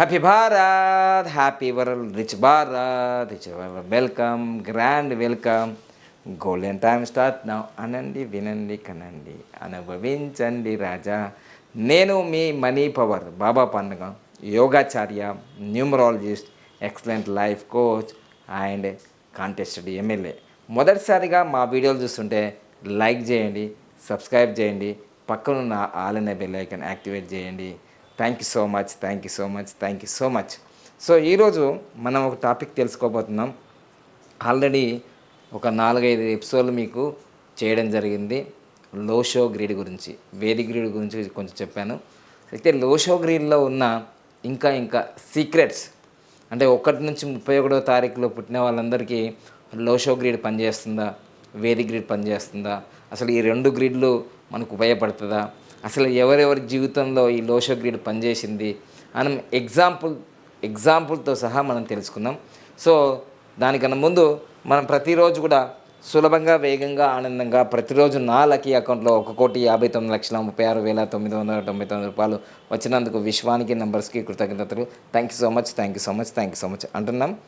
Happy Bharat happy world rich Bharat rich welcome grand welcome golden time start now అనండి వినండి కనండి అనుభవించండి రాజా నేను మీ మనీ పవర్ బాబా పండుగ యోగాచార్య numerologist excellent life coach and contested MLA మొదటిసారిగా మా వీడియోలు చూస్తుంటే లైక్ చేయండి సబ్స్క్రైబ్ చేయండి పక్కనున్న ఆల్ అనే బెల్ ఐకన్ యాక్టివేట్ చేయండి. Thank you so much thank you so much thank you so much so ఈరోజు మనం ఒక టాపిక్ తెలుసుకోబోతున్నాం. ఆల్రెడీ ఒక నాలుగైదు ఎపిసోడ్లు మీకు చేయడం జరిగింది. లోషో గ్రీడ్ గురించి వేది గ్రీడ్ గురించి కొంచెం చెప్పాను. అయితే లోషో గ్రీడ్లో ఉన్న ఇంకా ఇంకా సీక్రెట్స్ అంటే ఒకటి నుంచి ముప్పై ఒకటో తారీఖులో పుట్టిన వాళ్ళందరికీ లోషో గ్రీడ్ పనిచేస్తుందా? వేది గ్రీడ్ పనిచేస్తుందా? అసలు ఈ రెండు గ్రీడ్లు మనకు ఉపయోగపడుతుందా? అసలు ఎవరెవరి జీవితంలో ఈ లోషో గ్రిడ్ పనిచేసింది మనం ఎగ్జాంపుల్ ఎగ్జాంపుల్తో సహా మనం తెలుసుకుందాం. సో దానికన్నా ముందు మనం ప్రతిరోజు కూడా సులభంగా వేగంగా ఆనందంగా ప్రతిరోజు నా లక్కీ అకౌంట్లో ఒక కోటి యాభై తొమ్మిది లక్షల ముప్పై ఆరు వేల తొమ్మిది వందల తొంభై తొమ్మిది రూపాయలు వచ్చినందుకు విశ్వానికి నంబర్స్కి కృతజ్ఞతలు. Thank you so much thank you so much thank you so much అంటున్నాం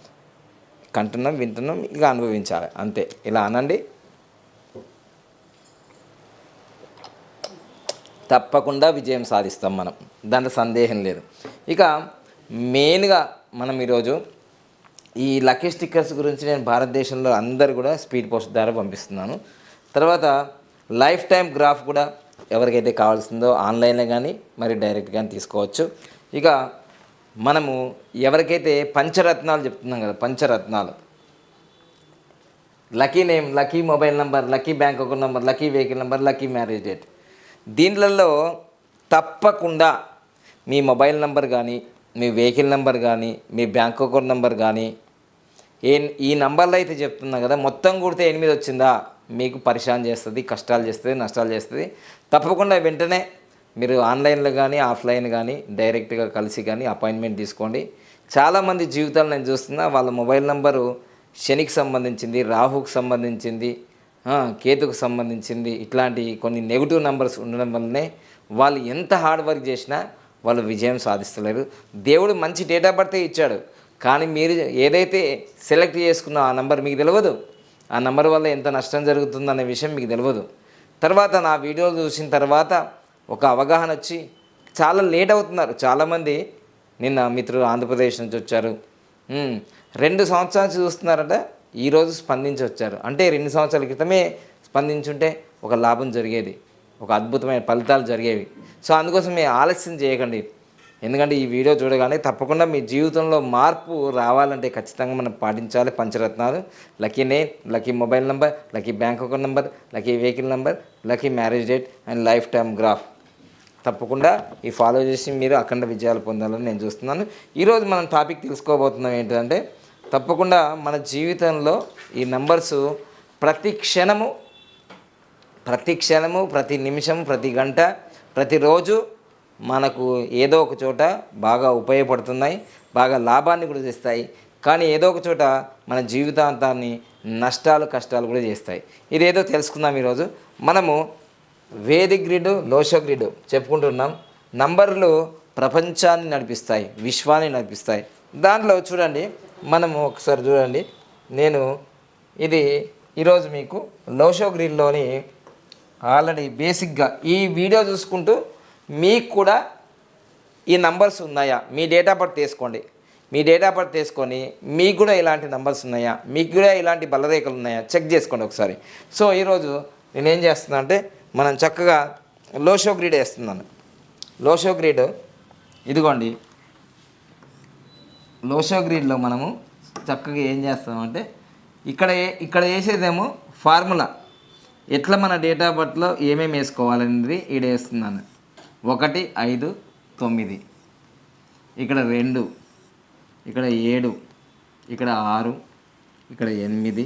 కంటున్నాం వింటున్నాం ఇక అనుభవించాలి. అంతే. ఇలా అనండి. తప్పకుండా విజయం సాధిస్తాం మనం. దాంట్లో సందేహం లేదు. ఇక మెయిన్గా మనం ఈరోజు ఈ లక్కీ స్టిక్కర్స్ గురించి నేను భారతదేశంలో అందరు కూడా స్పీడ్ పోస్ట్ ద్వారా పంపిస్తున్నాను. తర్వాత లైఫ్ టైం గ్రాఫ్ కూడా ఎవరికైతే కావాల్సిందో ఆన్లైన్లో కానీ మరి డైరెక్ట్ కానీ తీసుకోవచ్చు. ఇక మనము ఎవరికైతే పంచరత్నాలు చెప్తున్నాం కదా పంచరత్నాలు. Lucky name lucky mobile number lucky bank account number lucky vehicle number lucky marriage date. దీంట్లలో తప్పకుండా మీ మొబైల్ నెంబర్ కానీ మీ వెహికల్ నెంబర్ కానీ మీ బ్యాంక్ అకౌంట్ నెంబర్ కానీ ఏ ఈ నంబర్లు అయితే చెప్తున్నా కదా మొత్తం కుడితే ఎనిమిది వచ్చిందా? మీకు పరిశాన్ చేస్తుంది కష్టాలు చేస్తుంది నష్టాలు చేస్తుంది. తప్పకుండా వెంటనే మీరు ఆన్లైన్లో కానీ ఆఫ్లైన్ కానీ డైరెక్ట్గా కలిసి కానీ అపాయింట్మెంట్ తీసుకోండి. చాలామంది జీవితాలు నేను చూస్తున్నా వాళ్ళ మొబైల్ నెంబరు శనికి సంబంధించింది రాహుకు సంబంధించింది కేతుకు సంబంధించింది ఇట్లాంటి కొన్ని నెగిటివ్ నెంబర్స్ ఉండడం వల్లనే వాళ్ళు ఎంత హార్డ్ వర్క్ చేసినా వాళ్ళు విజయం సాధిస్తలేరు. దేవుడు మంచి డేట్ ఆఫ్ బర్త్ ఇచ్చాడు. కానీ మీరు ఏదైతే సెలెక్ట్ చేసుకున్న ఆ నెంబర్ మీకు తెలియదు. ఆ నెంబర్ వల్ల ఎంత నష్టం జరుగుతుందనే విషయం మీకు తెలియదు. తర్వాత నా వీడియోలు చూసిన తర్వాత ఒక అవగాహన వచ్చి చాలా లేట్ అవుతున్నారు. చాలామంది నిన్న మిత్రులు ఆంధ్రప్రదేశ్ నుంచి వచ్చారు. రెండు సంవత్సరాల నుంచి చూస్తున్నారట. ఈరోజు స్పందించి వచ్చారు. అంటే రెండు సంవత్సరాల క్రితమే స్పందించుంటే ఒక లాభం జరిగేది. ఒక అద్భుతమైన ఫలితాలు జరిగేవి. సో అందుకోసం మీ ఆలస్యం చేయకండి. ఎందుకంటే ఈ వీడియో చూడగానే తప్పకుండా మీ జీవితంలో మార్పు రావాలంటే ఖచ్చితంగా మనం పాటించాలి. పంచరత్నాలు lucky name lucky mobile number lucky bank account number lucky vehicle number lucky marriage date and life time graph. తప్పకుండా ఈ ఫాలో చేసి మీరు అఖండ విజయాలు పొందాలని నేను చూస్తున్నాను. ఈరోజు మనం టాపిక్ తెలుసుకోబోతున్నాం ఏంటంటే తప్పకుండా మన జీవితంలో ఈ నంబర్స్ ప్రతి క్షణము ప్రతి క్షణము ప్రతి నిమిషం ప్రతి గంట ప్రతిరోజు మనకు ఏదో ఒక చోట బాగా ఉపయోగపడుతున్నాయి బాగా లాభాన్ని కూడా చేస్తాయి కానీ ఏదో ఒక చోట మన జీవితాంతాన్ని నష్టాలు కష్టాలు కూడా చేస్తాయి. ఇదేదో తెలుసుకుందాం ఈరోజు. మనము వేది గ్రిడ్ లోషో గ్రిడ్ చెప్పుకుంటున్నాం. నంబర్లు ప్రపంచాన్ని నడిపిస్తాయి విశ్వాన్ని నడిపిస్తాయి. దాంట్లో చూడండి. మనము ఒకసారి చూడండి. నేను ఇది ఈరోజు మీకు లోషో గ్రిల్లోని ఆల్రెడీ బేసిక్గా ఈ వీడియో చూసుకుంటూ మీకు కూడా ఈ నంబర్స్ ఉన్నాయా? మీ డేట్ ఆఫ్ బర్త్ తీసుకోండి మీ డేట్ ఆఫ్ బర్త్ తీసుకొని మీకు కూడా ఇలాంటి నంబర్స్ ఉన్నాయా? మీకు కూడా ఇలాంటి బలరేఖలు ఉన్నాయా? చెక్ చేసుకోండి ఒకసారి. సో ఈరోజు నేనేం చేస్తున్నా అంటే మనం చక్కగా లోషో గ్రీడ్ వేస్తున్నాను. లోషో గ్రీడ్ ఇదిగోండి. లోషో గ్రీడ్లో మనము చక్కగా ఏం చేస్తామంటే ఇక్కడ ఇక్కడ వేసేదేమో ఫార్ములా. ఎట్లా మన డేట్ ఆఫ్ బర్త్లో ఏమేమి వేసుకోవాలనేది ఈడ వేస్తున్నాను. ఒకటి ఐదు తొమ్మిది. ఇక్కడ రెండు ఇక్కడ ఏడు ఇక్కడ ఆరు ఇక్కడ ఎనిమిది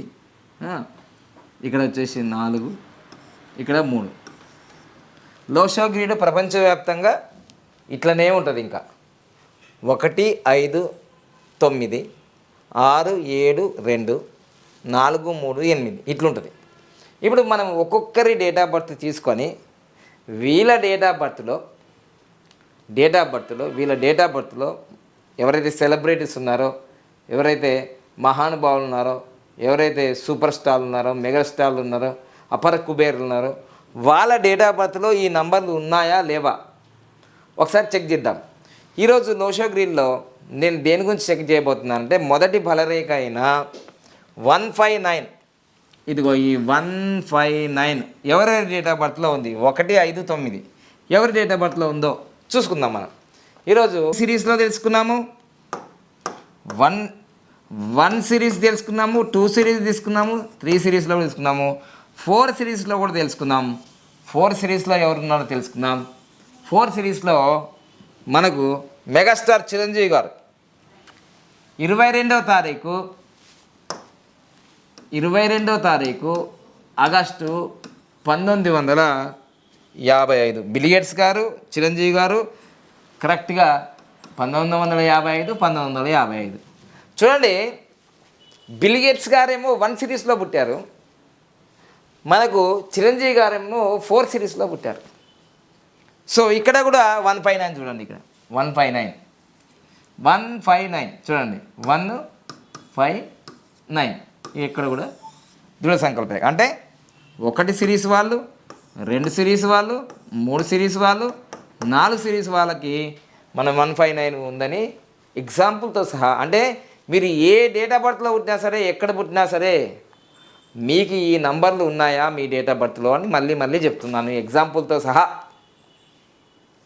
ఇక్కడ వచ్చేసి నాలుగు ఇక్కడ మూడు. లోషో గ్రీడ్ ప్రపంచవ్యాప్తంగా ఇట్లనే ఉంటుంది ఇంకా. ఒకటి ఐదు తొమ్మిది ఆరు ఏడు రెండు నాలుగు మూడు ఎనిమిది. ఇట్లుంటుంది. ఇప్పుడు మనం ఒక్కొక్కరి డేట్ ఆఫ్ బర్త్ తీసుకొని వీళ్ళ డేట్ ఆఫ్ బర్త్లో డేట్ ఆఫ్ బర్త్లో వీళ్ళ డేట్ ఆఫ్ బర్త్లో ఎవరైతే సెలబ్రిటీస్ ఉన్నారో ఎవరైతే మహానుభావులు ఉన్నారో ఎవరైతే సూపర్ స్టార్లు ఉన్నారో మెగాస్టార్లు ఉన్నారో అపర కుబేర్లు ఉన్నారో వాళ్ళ డేట్ ఆఫ్ బర్త్లో ఈ నంబర్లు ఉన్నాయా లేవా? ఒకసారి చెక్ చేద్దాం. ఈరోజు నోషో గ్రీన్లో నేను దేని గురించి చెక్ చేయబోతున్నాను అంటే మొదటి బలరేఖ అయిన వన్ ఫైవ్ నైన్. ఇదిగో ఈ వన్ ఫైవ్ నైన్. ఎవరి డేట్ ఆఫ్ బర్త్లో ఉంది? ఒకటి ఐదు తొమ్మిది. ఎవరి డేట్ ఆఫ్ బర్త్లో ఉందో చూసుకుందాం మనం. ఈరోజు సిరీస్లో తెలుసుకున్నాము. వన్ వన్ సిరీస్ తెలుసుకున్నాము టూ సిరీస్ తీసుకున్నాము త్రీ సిరీస్లో కూడా తీసుకున్నాము ఫోర్ సిరీస్లో కూడా తెలుసుకున్నాం ఫోర్ సిరీస్లో ఎవరున్నారో తెలుసుకుందాం. ఫోర్ సిరీస్లో మనకు మెగాస్టార్ చిరంజీవి గారు. ఇరవై రెండవ తారీఖు ఇరవై రెండవ తారీఖు ఆగస్టు పంతొమ్మిది వందల యాభై ఐదు. బిలియట్స్ గారు చిరంజీవి గారు కరెక్ట్గా పంతొమ్మిది వందల యాభై ఐదు పంతొమ్మిది వందల యాభై ఐదు. చూడండి బిలిగేట్స్ గారేమో వన్ సిరీస్లో పుట్టారు. మనకు చిరంజీవి గారేమో ఫోర్ సిరీస్లో పుట్టారు. సో ఇక్కడ కూడా వన్ ఫైవ్ నైన్ చూడండి ఇక్కడ. One five nine. One five nine. చూడండి వన్ ఫైవ్ నైన్. ఇక్కడ కూడా దృఢ సంకల్ప. అంటే ఒకటి సిరీస్ వాళ్ళు రెండు సిరీస్ వాళ్ళు మూడు సిరీస్ వాళ్ళు నాలుగు సిరీస్ వాళ్ళకి మన వన్ ఫైవ్ నైన్ ఉందని ఎగ్జాంపుల్తో సహా అంటే మీరు ఏ డేట్ ఆఫ్ బర్త్లో పుట్టినా సరే ఎక్కడ పుట్టినా సరే మీకు ఈ నంబర్లు ఉన్నాయా మీ డేట్ ఆఫ్ బర్త్లో అని మళ్ళీ మళ్ళీ చెప్తున్నాను. ఎగ్జాంపుల్తో సహా.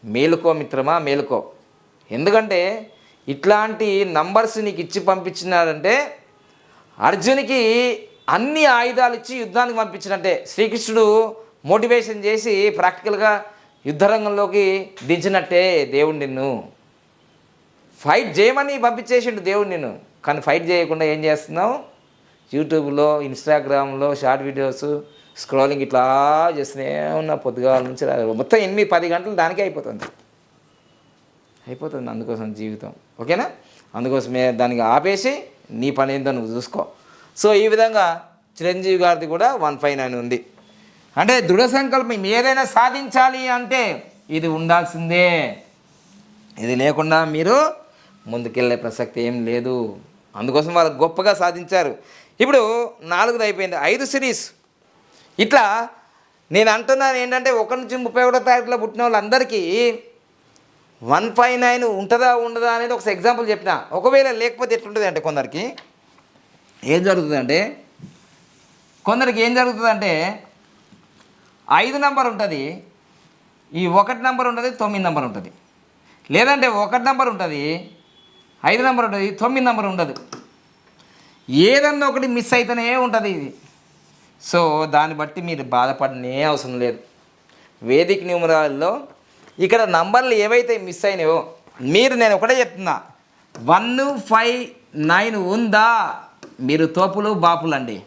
మేలుకో మిత్రమా? మేలుకో. ఎందుకంటే ఇట్లాంటి నంబర్స్ నీకు ఇచ్చి పంపించినాడంటే అర్జునికి అన్ని ఆయుధాలు ఇచ్చి యుద్ధానికి పంపించినట్టే. శ్రీకృష్ణుడు మోటివేషన్ చేసి ప్రాక్టికల్గా యుద్ధరంగంలోకి దించినట్టే దేవుడు నిన్ను. ఫైట్ చేయమని పంపించేసిండు దేవుడు నిన్ను. కానీ ఫైట్ చేయకుండా ఏం చేస్తున్నావు? యూట్యూబ్లో ఇన్స్టాగ్రామ్లో షార్ట్ వీడియోస్ స్క్రోలింగ్ ఇట్లా చేస్తూనే ఉన్న. పొద్దుగాల నుంచి మొత్తం ఎనిమిది పది గంటలు దానికే అయిపోతుంది. అయిపోతుంది అందుకోసం జీవితం. ఓకేనా? అందుకోసమే దానికి ఆపేసి నీ పని ఏందో నువ్వు చూసుకో. సో ఈ విధంగా చిరంజీవి గారిది కూడా వన్ ఫైవ్ నైన్ ఉంది. అంటే దృఢ సంకల్పం ఏదైనా సాధించాలి అంటే ఇది ఉండాల్సిందే. ఇది లేకుండా మీరు ముందుకెళ్ళే ప్రసక్తి ఏం లేదు. అందుకోసం వాళ్ళు గొప్పగా సాధించారు. ఇప్పుడు నాలుగుది అయిపోయింది. ఐదు సిరీస్. ఇట్లా నేను అంటున్నాను ఏంటంటే ఒకటి నుంచి ముప్పై ఒకటో తారీఖులో పుట్టిన వాళ్ళందరికీ వన్ ఫైవ్ నైన్ ఉంటుందా ఉండదా అనేది ఒక ఎగ్జాంపుల్ చెప్పిన. ఒకవేళ లేకపోతే ఎట్లుంటుంది అంటే కొందరికి ఏం జరుగుతుందంటే కొందరికి ఏం జరుగుతుందంటే ఐదు నంబర్ ఉంటుంది ఈ ఒకటి నంబర్ ఉంటుంది తొమ్మిది నంబర్ ఉంటుంది. లేదంటే ఒకటి నంబర్ ఉంటుంది ఐదు నంబర్ ఉంటుంది తొమ్మిది నంబర్ ఉండదు. ఏదన్నా ఒకటి మిస్ అయితేనే ఉంటుంది ఇది. సో దాన్ని బట్టి మీరు బాధపడనే అవసరం లేదు. వేదిక న్యూమరాల్లో ఇక్కడ నంబర్లు ఏవైతే మిస్ అయినాయో మీరు నేను ఒకటే చెప్తున్నా. వన్ ఫైవ్ నైన్ ఉందా? మీరు తోపులు బాపులు అండి.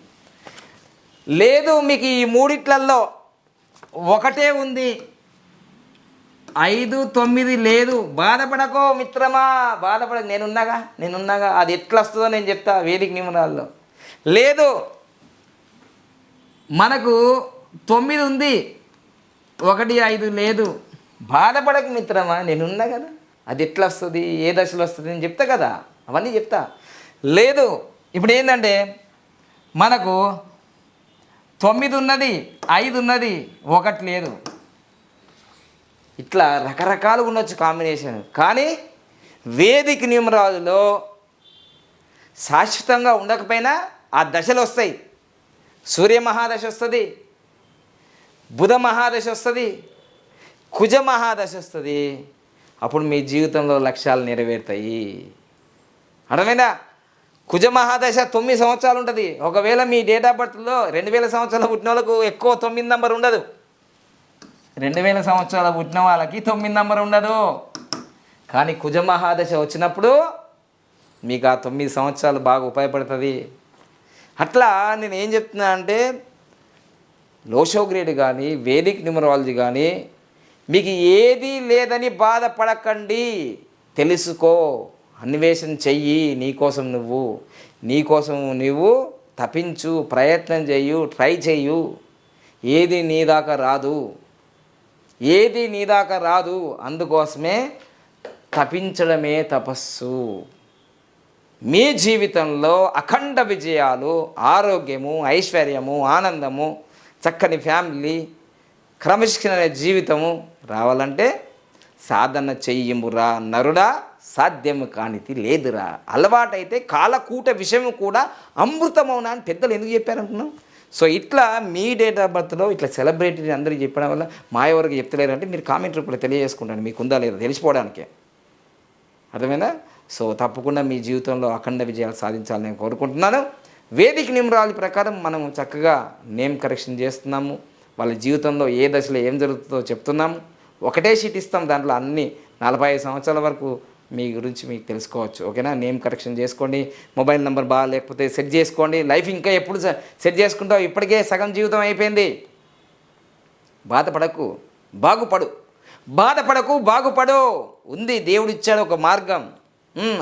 లేదు మీకు ఈ మూడిట్లల్లో ఒకటే ఉంది. ఐదు తొమ్మిది లేదు. బాధపడకో మిత్రమా. బాధపడ నేనున్నాగా నేనున్నాగా. అది ఎట్లా వస్తుందో నేను చెప్తా వేదిక నిమునాల్లో లేదు మనకు తొమ్మిది ఉంది. ఒకటి ఐదు లేదు. బాధపడక మిత్రమా నేనున్నా కదా. అది ఎట్లా వస్తుంది ఏ దశలో వస్తుంది నేను చెప్తా కదా. అవన్నీ చెప్తా. లేదు ఇప్పుడు ఏంటంటే మనకు తొమ్మిది ఉన్నది ఐదు ఉన్నది ఒకటి లేదు. ఇట్లా రకరకాలు ఉండొచ్చు కాంబినేషన్. కానీ వేదిక న్యూమరాజులో శాశ్వతంగా ఉండకపోయినా ఆ దశలు వస్తాయి. సూర్య మహాదశ వస్తుంది బుధ మహాదశ వస్తుంది కుజ మహాదశ వస్తుంది. అప్పుడు మీ జీవితంలో లక్ష్యాలు నెరవేరుతాయి. అర్థమైందా? కుజ మహాదశ తొమ్మిది సంవత్సరాలు ఉంటుంది. ఒకవేళ మీ డేట్ ఆఫ్ బర్త్లో రెండు వేల సంవత్సరాలు పుట్టిన వాళ్ళకు ఎక్కువ తొమ్మిది నంబర్ ఉండదు. రెండు వేల సంవత్సరాలు పుట్టిన వాళ్ళకి తొమ్మిది నంబర్ ఉండదు. కానీ కుజ మహాదశ వచ్చినప్పుడు మీకు ఆ తొమ్మిది సంవత్సరాలు బాగా ఉపయోగపడుతుంది. అట్లా నేను ఏం చెప్తున్నా అంటే లోషో గ్రేడ్ కానీ వేదిక్ న్యూమరాలజీ కానీ మీకు ఏదీ లేదని బాధపడకండి. తెలుసుకో అన్వేషణ చెయ్యి నీకోసం నువ్వు నీకోసం నువ్వు తపించు ప్రయత్నం చేయు ట్రై చేయు ఏది నీ దాకా రాదు. ఏది నీ దాకా రాదు అందుకోసమే తపించడమే తపస్సు. మీ జీవితంలో అఖండ విజయాలు ఆరోగ్యము ఐశ్వర్యము ఆనందము చక్కని ఫ్యామిలీ క్రమశిక్షణ అనే జీవితము రావాలంటే సాధన చెయ్యమురా నరుడా సాధ్యము కానిది లేదురా. అలవాటైతే కాలకూట విషయం కూడా అమృతమవునా అని పెద్దలు ఎందుకు చెప్పారనుకున్నాం సో ఇట్లా మీ డేట్ ఆఫ్ బర్త్లో ఇట్లా సెలబ్రిటీని అందరికీ చెప్పడం వల్ల మా ఎవరికి చెప్తలేరంటే మీరు కామెంట్ రూపంలో తెలియజేసుకుంటాను మీకు ఉందా లేదా తెలిసిపోవడానికే. అర్థమైనా సో తప్పకుండా మీ జీవితంలో అఖండ విజయాలు సాధించాలని నేను కోరుకుంటున్నాను. వేదిక నిమరాలి ప్రకారం మనం చక్కగా నేమ్ కరెక్షన్ చేస్తున్నాము. వాళ్ళ జీవితంలో ఏ దశలో ఏం జరుగుతుందో చెప్తున్నాం. ఒకటే షీట్ ఇస్తాం. దాంట్లో అన్ని నలభై ఐదు సంవత్సరాల వరకు మీ గురించి మీకు తెలుసుకోవచ్చు. ఓకేనా? నేమ్ కరెక్షన్ చేసుకోండి. మొబైల్ నెంబర్ బాగా లేకపోతే సెట్ చేసుకోండి. లైఫ్ ఇంకా ఎప్పుడు సెట్ చేసుకుంటావు? ఇప్పటికే సగం జీవితం అయిపోయింది. బాధపడకు. బాగుపడు. బాధపడకు బాగుపడు. ఉంది. దేవుడు ఇచ్చాడు ఒక మార్గం.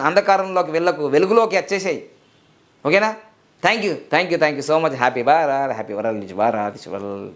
అంధకారంలోకి వెళ్ళకు. వెలుగులోకి వచ్చేసాయి. ఓకేనా? Thank you thank you thank you so much. Happy Bara happy world నుంచి బారా వరల్